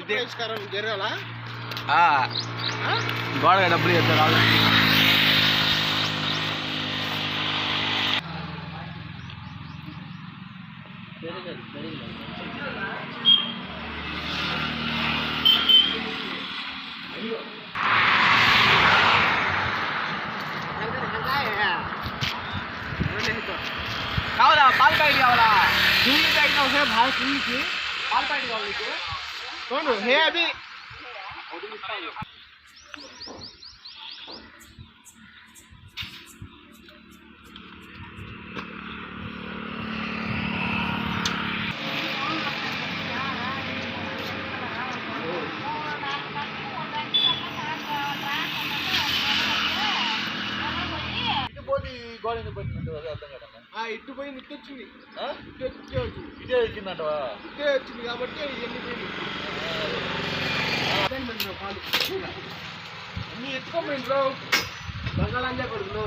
పరిష్కారం జరగాలా గోడగా డబ్బులు ఇస్తారు వాళ్ళు కావాలా పాల ప్యాకెట్ కావాలా జూనియర్ ప్యాకెట్ అవసరం బాగా చూసి పాల ప్యాకెట్ కావాలి నీకు कौन है अभी ఇటు పోతే ఈ గోడ ఎందుకు పెట్టినట్టు అదే అర్థం కదా ఆ ఇటు పోయి ఇటు వచ్చింది ఆ? ఇటు ఇటే వచ్చింది ఇదే ఎక్కిందంటవా ఇటే వచ్చింది కాబట్టి ఎన్ని పోయింది అదే మరి నా పాలు అన్ని ఎత్తుకోమ ఇంట్లో బంగాళంజా కొడుకులు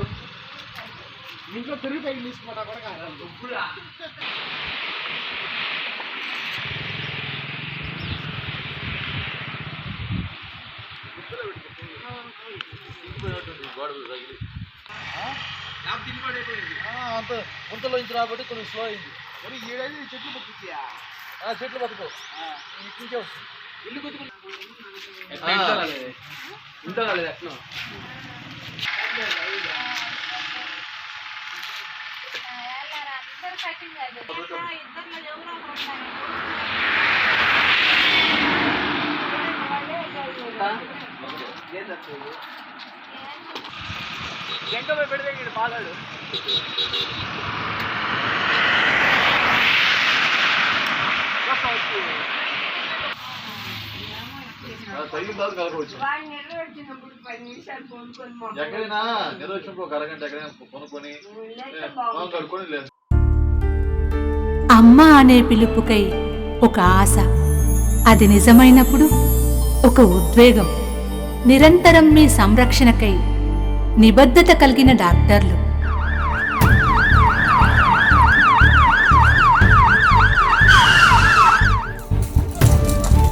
ఇంట్లో పెరుగు ప్యాకెట్ తీసుకున్నా కూడా కాదు. తినబడైపోయింది అంత. గుంతలో నుంచి రాబట్టి కొంచెం స్లో అయింది. మరి ఏడైదు చెట్లు పట్టుకుయా ఆ, చెట్లు బతుకో ఇటు నుంచే వస్తుంది. ఇల్లు కొట్టుకుని ఇంత కాలేదు ఎట్లా ఎంత పోయి పెడితే పాలాడు. ఎక్కడైనా నిర్వహించినప్పుడు ఒక అరగంట ఎక్కడైనా కొనుక్కొని కడుక్కొని లేదు. అమ్మ అనే పిలుపుకై ఒక ఆశ. అది నిజమైనప్పుడు ఒక ఉద్వేగం. నిరంతరం మీ సంరక్షణకై నిబద్ధత కలిగిన డాక్టర్లు.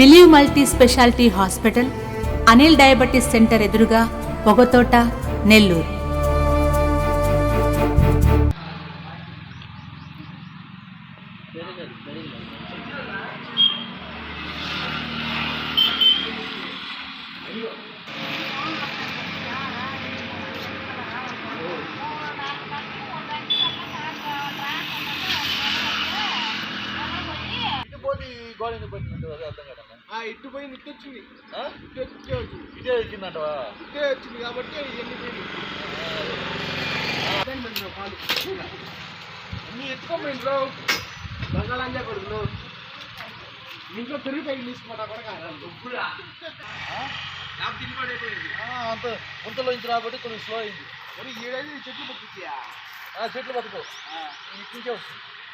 Believe multi speciality hospital Anil diabetes centre ఎదురుగా పొగతోట నెల్లూరు. గోడ ఎందుకు పెట్టినట్టు అదే అర్థం కదా ఇటు పోయి ఇటు వచ్చింది ఇటు ఇటే వచ్చింది ఇటే వచ్చింది కాబట్టి ఎన్ని పోయింది? పాలు. అన్ని ఎత్తుకోమ ఇంట్లో బంగాళంజా కొడుకులు. ఇంట్లో పెరుగు ప్యాకెట్ తీసుకున్నా కూడా అంత రాబట్టి కొంచెం స్లో అయింది. మరి ఏడైదు? చెట్లు పట్టుకుయా ఆ, చెట్లు ఇటు నుంచే వస్తుంది.